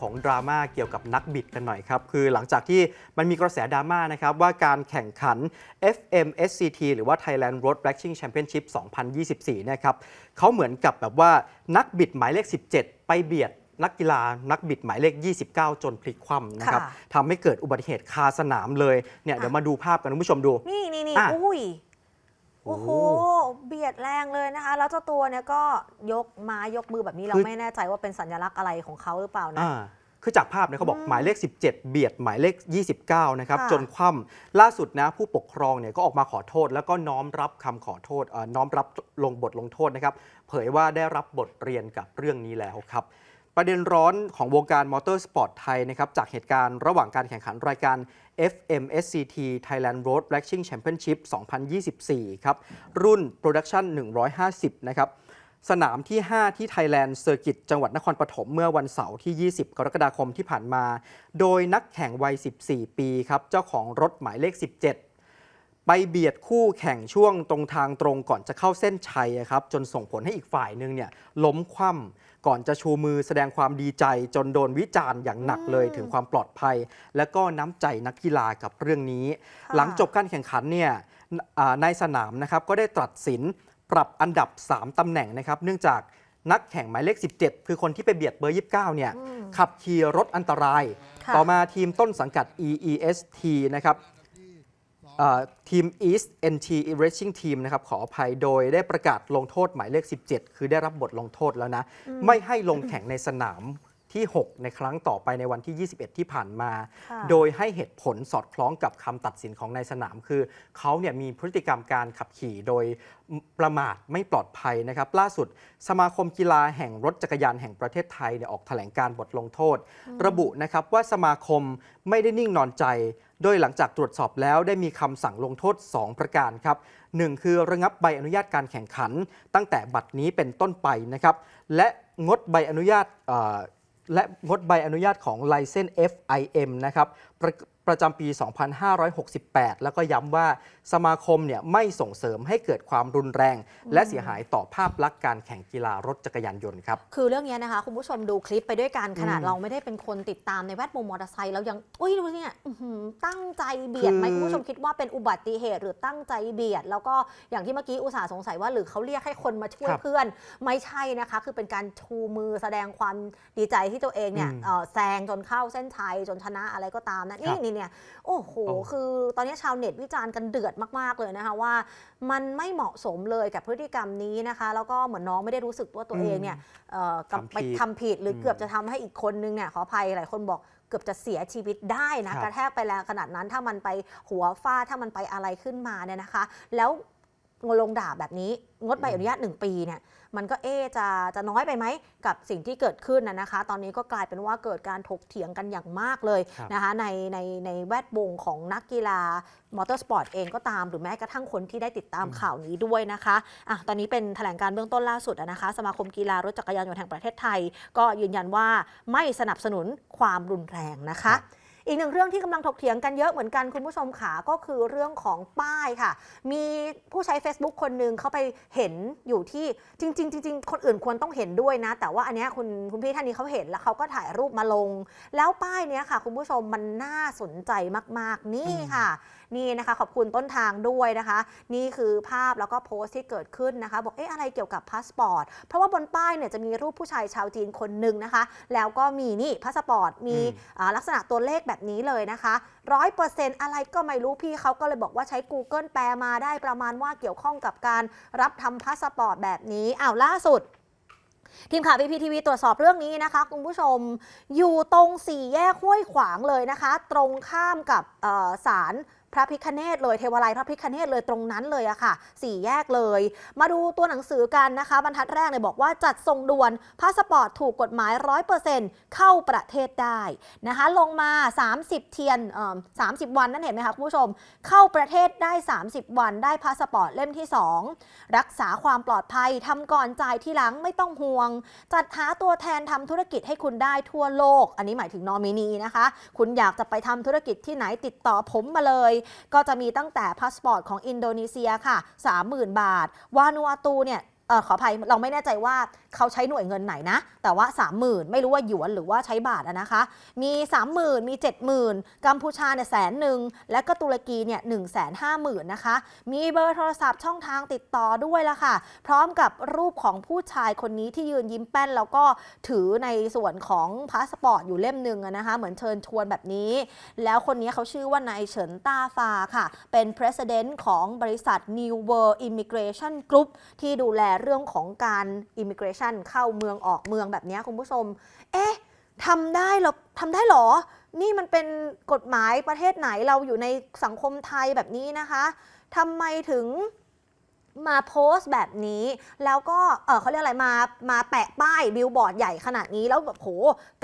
ของดราม่าเกี่ยวกับนักบิดกันหน่อยครับคือหลังจากที่มันมีกระแสดราม่านะครับว่าการแข่งขัน FMSCT หรือว่า Thailand Road Racing Championship 2024นะครับเขาเหมือนกับแบบว่านักบิดหมายเลข 17 ไปเบียดนักกีฬานักบิดหมายเลข 29 จนพลิกคว่ำนะครับค่ะทำให้เกิดอุบัติเหตุคาสนามเลยเนี่ยเดี๋ยวมาดูภาพกันคุณผู้ชมดู นี่นี่นี่อะอุ้ย โอ้โอ้โหโห เบียดแรงเลยนะคะ แล้วเจ้าตัวเนี่ยก็ยกไม้ยกมือแบบนี้เราคือ ไม่แน่ใจว่าเป็นสัญลักษณ์อะไรของเขาหรือเปล่านะ อ่าคือจากภาพเนี่ยเขาบอกอืมหมายเลข 17 เบียดหมายเลข 29 นะครับ ค่ะ จนคว่ำล่าสุดนะผู้ปกครองเนี่ยก็ออกมาขอโทษ แล้วก็น้อมรับคำขอโทษเอ่อน้อมรับลงบทลงโทษนะครับ เผยว่าได้รับบทเรียนกับเรื่องนี้แล้วครับ ประเด็นร้อนของวงการมอเตอร์สปอร์ตไทยนะครับจากเหตุการณ์ระหว่างการแข่งขันรายการ FMSCT Thailand Road Racing Championship 2024 ครับ รุ่น Production 150 นะครับ สนามที่ 5 ที่ Thailand Circuit จังหวัดนครปฐมเมื่อวันเสาร์ที่ 20 กรกฎาคมที่ผ่านมา โดยนักแข่งวัย 14 ปีครับ เจ้าของรถหมายเลข 17 ไปเบียดคู่แข่งช่วงตรงทางตรงก่อนจะเข้าเส้นชัยอะครับจนส่งผลให้อีกฝ่ายหนึ่งเนี่ยล้มคว่ำก่อนจะชูมือแสดงความดีใจ จนโดนวิจารณ์อย่างหนักเลยอืมถึงความปลอดภัย และก็น้ำใจนักกีฬากับเรื่องนี้ค่ะหลังจบการแข่งขันเนี่ยอ่าในสนามนะครับก็ได้ตรัสสินปรับอันดับ 3 ตำแหน่งนะครับ เนื่องจากนักแข่งหมายเลข 17 คือคนที่ไปเบียดเบอร์ 29 เนี่ยอืมขับขี่รถอันตรายค่ะต่อมาทีมต้นสังกัด EEST นะครับเอ่อ ทีม East NT Racing Team นะครับขออภัยโดยได้ประกาศลงโทษหมายเลข 17 คือได้รับบทลงโทษแล้วนะ ไม่ให้ลงแข่งในสนามที่ 6 ในครั้งต่อไปในวันที่ 21 ที่ผ่านมาค่ะโดยให้เหตุผลสอดคล้องกับคำตัดสินของนายสนาม คือเขาเนี่ยมีพฤติกรรมการขับขี่โดยประมาทไม่ปลอดภัยนะครับ ล่าสุดสมาคมกีฬาแห่งรถจักรยานแห่งประเทศไทยเนี่ยออกแถลงการบทลงโทษ ระบุนะครับว่าสมาคมไม่ได้นิ่งนอนใจ โดยหลังจากตรวจสอบแล้วได้มีคำสั่งลงโทษ 2 ประการครับหนึ่งคือระงับใบอนุญาตการแข่งขัน ตั้งแต่บัดนี้เป็นต้นไปนะครับ และงดใบอนุญาตและงดใบอนุญาตของไลเซน FIM นะครับ ประประจำปี 2568 แล้วก็ย้ำว่าสมาคมเนี่ยไม่ส่งเสริมให้เกิดความรุนแรง และเสียหายต่อภาพลักษณ์การแข่งกีฬารถจักรยานยนต์ครับ คือเรื่องเนี้ยนะคะ คุณผู้ชมดูคลิปไปด้วยกันขนาดอืมเราไม่ได้เป็นคนติดตามในแวดวงมอเตอร์ไซค์แล้วยังอุ้ยดูเนี่ยอื้อหือตั้งใจเบียดไหมคือคุณผู้ชมคิดว่าเป็นอุบัติเหตุหรือตั้งใจเบียด แล้วก็อย่างที่เมื่อกี้อุตสาห์สงสัยว่าหรือเขาเรียกให้คนมาช่วยครับเพื่อน ไม่ใช่นะคะ คือเป็นการชูมือแสดงความดีใจที่ตัวเองเนี่ยอืมเอ่อแซงจนเข้าเส้นชัยจนชนะอะไรก็ตามนะครันี่บนี่เนี่ยโอ้โหโอ้คือตอนนี้ชาวเน็ตวิจารณ์กันเดือดมากๆเลยนะคะว่า มันไม่เหมาะสมเลยกับพฤติกรรมนี้นะคะ แล้วก็เหมือนน้องไม่ได้รู้สึกว่าตัวเองเนี่ยเอ่อกำทำผิดไปทำผิดหรืออมเกือบจะทำให้อีกคนนึงเนี่ยขออภัยหลายคนบอกเกือบจะเสียชีวิตได้นะครับกระแทกไปแรงขนาดนั้นถ้ามันไปหัวฟาดถ้ามันไปอะไรขึ้นมาเนี่ยนะคะ แล้ว ลงด่าแบบนี้ งดใบอนุญาตหนึ่งปีเนี่ยมันก็เอ๊ะจะจะน้อยไปไหมกับสิ่งที่เกิดขึ้นนะนะคะ ตอนนี้ก็กลายเป็นว่าเกิดการถกเถียงกันอย่างมากเลยครับนะคะในในในแวดวงของนักกีฬามอเตอร์สปอร์ตเองก็ตามหรือแม้กระทั่งคนที่ได้ติดตามข่าวนี้ด้วยนะคะอะตอนนี้เป็นแถลงการเบื้องต้นล่าสุดอะนะคะ สมาคมกีฬารถจักรยานยนต์แห่งประเทศไทย ก็ยืนยันว่าไม่สนับสนุนความรุนแรงนะคะครับ อีกหนึ่งเรื่องที่กำลังถกเถียงกันเยอะเหมือนกันคุณผู้ชมขาก็คือเรื่องของป้ายค่ะ มีผู้ใช้ Facebook คนหนึ่งเขาไปเห็นอยู่ที่จริงๆจริงๆคนอื่นควรต้องเห็นด้วยนะ แต่ว่าอันนี้คุณคุณพี่ท่านนี้เขาเห็นแล้วเขาก็ถ่ายรูปมาลง แล้วป้ายเนี้ยค่ะ คุณผู้ชมมันน่าสนใจมาก ๆ นี่ค่ะ นี่นะคะขอบคุณต้นทางด้วยนะคะ นี่คือภาพแล้วก็โพสต์ที่เกิดขึ้นนะคะ บอกเอ๊ะอะไรเกี่ยวกับพาสปอร์ตเพราะว่าบนป้ายเนี่ยจะมีรูปผู้ชายชาวจีนคนหนึ่งนะคะ แล้วก็มีนี่พาสปอร์ตมีอืมอ่าลักษณะตัวเลขแบบนี้เลยนะคะร้อยเปอร์เซ็นต์อะไรก็ไม่รู้พี่เขาก็เลยบอกว่าใช้ Google แปลมาได้ประมาณว่าเกี่ยวข้องกับการรับทำพาสปอร์ตแบบนี้อ้าวล่าสุดทีมข่าว PPTV ตรวจสอบเรื่องนี้นะคะ คุณผู้ชมอยู่ตรงสี่แยกห้วยขวางเลยนะคะ ตรงข้ามกับเอ่อศาล พระพิคเนตเลยเทวาลัยพระพิคเนตเลยตรงนั้นเลยอะค่ะสี่แยกเลย มาดูตัวหนังสือกันนะคะ บรรทัดแรกเนี่ยบอกว่าจัดส่งด่วนพาสปอร์ตถูกกฎหมาย100%เปอร์เซ็นต์เข้าประเทศได้นะคะ ลงมา 30 เทียนเอ่อ30วันนั่นเห็นไหมคะคุณผู้ชม เข้าประเทศได้ 30 วันได้พาสปอร์ตเล่มที่ 2 รักษาความปลอดภัยทำก่อนจ่ายที่หลังไม่ต้องห่วง จัดหาตัวแทนทำธุรกิจให้คุณได้ทั่วโลก อันนี้หมายถึงนอมินีนะคะ คุณอยากจะไปทำธุรกิจที่ไหนติดต่อผมมาเลยก็จะมีตั้งแต่พาสปอร์ตของอินโดนีเซียค่ะ 30,000 บาท วานูอาตูเนี่ยเออขออภัยเราไม่แน่ใจว่าเขาใช้หน่วยเงินไหนนะ แต่ว่า 30,000 ไม่รู้ว่าหยวนหรือว่าใช้บาทอะนะคะ มี 30,000 มี 70,000 กัมพูชาเนี่ยแสนหนึ่งและก็ตุรกีเนี่ย1 5 0 0 0 0 นะคะ มีเบอร์โทรศัพท์ช่องทางติดต่อด้วยละค่ะ พร้อมกับรูปของผู้ชายคนนี้ที่ยืนยิ้มแป้น แล้วก็ถือในส่วนของพาสปอร์ตอยู่เล่มหนึ่งอะนะคะ เหมือนเชิญชวนแบบนี้ แล้วคนนี้เขาชื่อว่านายเฉินต้าฟาค่ะ เป็น president ของบริษัท New World Immigration Group ที่ดูแลเรื่องของการ immigration เข้าเมืองออกเมืองแบบนี้คุณผู้ชม เอ๊ะทำได้หรอทำได้หรอ นี่มันเป็นกฎหมายประเทศไหนเราอยู่ในสังคมไทยแบบนี้นะคะทำไมถึง มาโพสต์แบบนี้ แล้วก็เออเขาเรียกอะไรมามาแปะป้ายบิลบอร์ดใหญ่ขนาดนี้แล้วแบบโห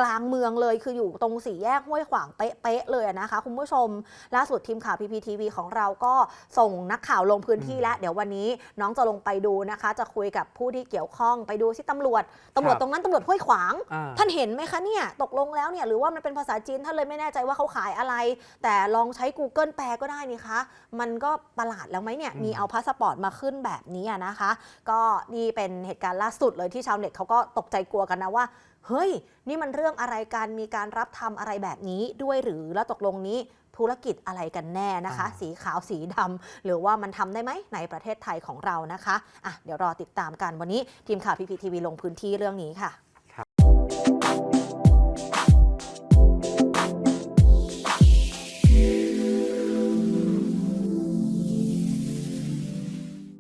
กลางเมืองเลยคืออยู่ตรงสี่แยกห้วยขวางเป๊ะๆเลยอะนะคะ คุณผู้ชม ล่าสุดทีมข่าว PPTV ของเราก็ส่งนักข่าวลงพื้นที่แล้ว เดี๋ยววันนี้น้องจะลงไปดูนะคะ จะคุยกับผู้ที่เกี่ยวข้องไปดูที่ตำรวจตำรวจครับตรงนั้นตำรวจห้วยขวาง อ่า ท่านเห็นไหมคะเนี่ยตกลงแล้วเนี่ยหรือว่ามันเป็นภาษาจีนท่านเลยไม่แน่ใจว่าเขาขายอะไร แต่ลองใช้ Google แปลก็ได้นี่คะมันก็ประหลาดแล้วไหมเนี่ยอืมมีเอาพาสปอร์ตมาขึ้นแบบนี้อะนะคะ ก็นี่เป็นเหตุการณ์ล่าสุดเลยที่ชาวเน็ตเขาก็ตกใจกลัวกันนะว่า เฮ้ย นี่มันเรื่องอะไรกันมีการรับทำอะไรแบบนี้ด้วยหรือแล้วตกลงนี้ธุรกิจอะไรกันแน่นะคะอ่าสีขาวสีดำหรือว่ามันทำได้ไหมในประเทศไทยของเรานะคะอะเดี๋ยวรอติดตามกันวันนี้ทีมข่าวพีพีทีวีลงพื้นที่เรื่องนี้ค่ะ